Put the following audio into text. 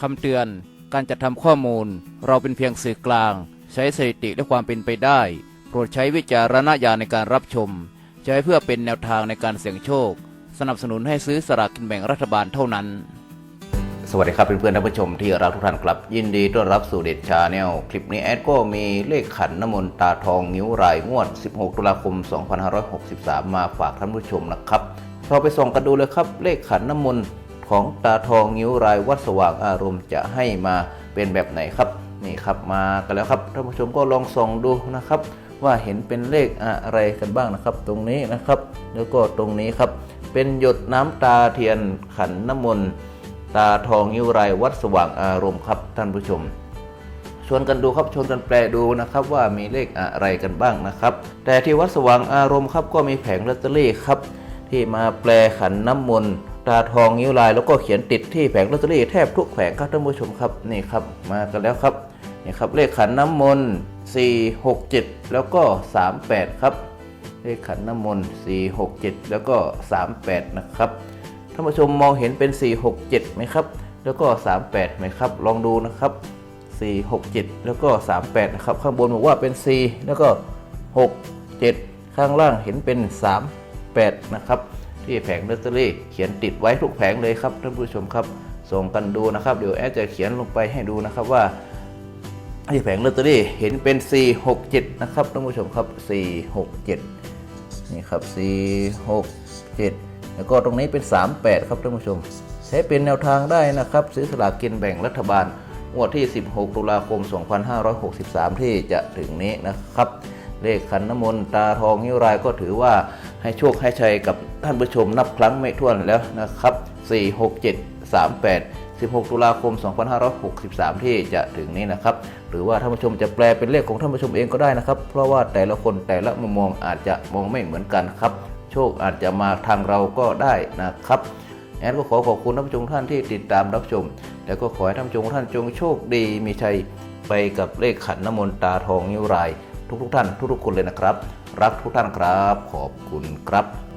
คำเตือน การจัดทำข้อมูล เราเป็นเพียงสื่อกลาง ใช้สถิติและความเป็นไปได้ โปรดใช้วิจารณญาณในการรับชม ใช้เพื่อเป็นแนวทางในการเสี่ยงโชค สนับสนุนให้ซื้อสลากกินแบ่งรัฐบาลเท่านั้น สวัสดีครับเพื่อนๆท่านผู้ชมที่รักทุกท่านครับ ยินดีต้อนรับสู่เด็ดชาแนลคลิปนี้แอดก็มีเลขขันน้ำมนต์ตาทองนิ้วรายงวด 16 ตุลาคม 2563 มาฝากท่านผู้ชมนะครับเราไปส่องกันดูเลยครับเลขขันน้ำมนต์ ของตาทองนิ้วรายวัดสว่างอารมณ์จะให้มาเป็นแบบไหนครับนี่ครับมากันแล้วครับท่านผู้ชมก็ลองส่องดูนะครับ ว่าเห็นเป็นเลขอะไรกันบ้างนะครับ ตรงนี้นะครับ แล้วก็ตรงนี้ครับ เป็นหยดน้ำตาเทียนขันน้ำมนต์ตาทองยิ้วไรายวัดสว่างอารมณ์ครับท่านผู้ชมชวนกันดูครับชวนกันแปลดูนะครับว่ามีเลขอะไรกันบ้างนะครับ แต่ที่วัดสว่างอารมณ์ครับก็มีแผงลอตเตอรี่ครับที่มาแปลขันน้ำมนต์ ตาทองยิ้วลายแล้วก็เขียนติดที่แผงลอตเตอรี่แทบทุกแผงครับท่านผู้ชมครับนี่ครับมากันแล้วครับนี่ครับเลขขันน้ำมนต์4 6 7 แล้วก็ 38 ครับ เลขขันน้ำมนต์4 6 7 แล้วก็ 38 นะครับท่านผู้ชมมองเห็นเป็น 4 6 7ไหมครับ แล้วก็ 38ไหมครับ ลองดูนะครับ 4 6 7 แล้วก็ 38 นะครับ ข้างบนบอกว่าเป็น 4 แล้วก็ 6 7 ข้างล่างเห็นเป็น 38 นะครับ ที่แผงลอตเตอรี่เขียนติดไว้ทุกแผงเลยครับท่านผู้ชมครับ ส่งกันดูนะครับ เดี๋ยวแอดจะเขียนลงไปให้ดูนะครับว่าที่แผงลอตเตอรี่เห็นเป็น 4 6 7 นะครับท่านผู้ชมครับ 4 6 7 นี่ครับ 4 6 7 แล้วก็ตรงนี้เป็น 38 ครับท่านผู้ชม ใช้เป็นแนวทางได้นะครับ ซื้อสลากกินแบ่งรัฐบาลงวดที่ 16 ตุลาคม 2563 ที่จะถึงนี้นะครับ เลขขันน้ำมนต์ตาทองนิ้วรายก็ถือว่า ให้โชคให้ชัยกับท่านผู้ชมนับครั้งไม่ถ้วนแล้วนะครับ 4 6 7 3 8 16 ตุลาคม 2563 ที่จะถึงนี้นะครับ หรือว่าท่านผู้ชมจะแปลเป็นเลขของท่านผู้ชมเองก็ได้นะครับ เพราะว่าแต่ละคนแต่ละมุมมองอาจจะมองไม่เหมือนกันครับ โชคอาจจะมาทางเราก็ได้นะครับแอนก็ขอขอบคุณท่านผู้ชมท่านที่ติดตามรับชม แล้วก็ขอให้ท่านผู้ชมท่านจงโชคดีมีชัยไปกับเลขขันน้ำมนต์ตาทองนิ้วราย ทุกๆท่านทุกๆคนเลยนะครับ รักทุกท่านครับ ขอบคุณครับ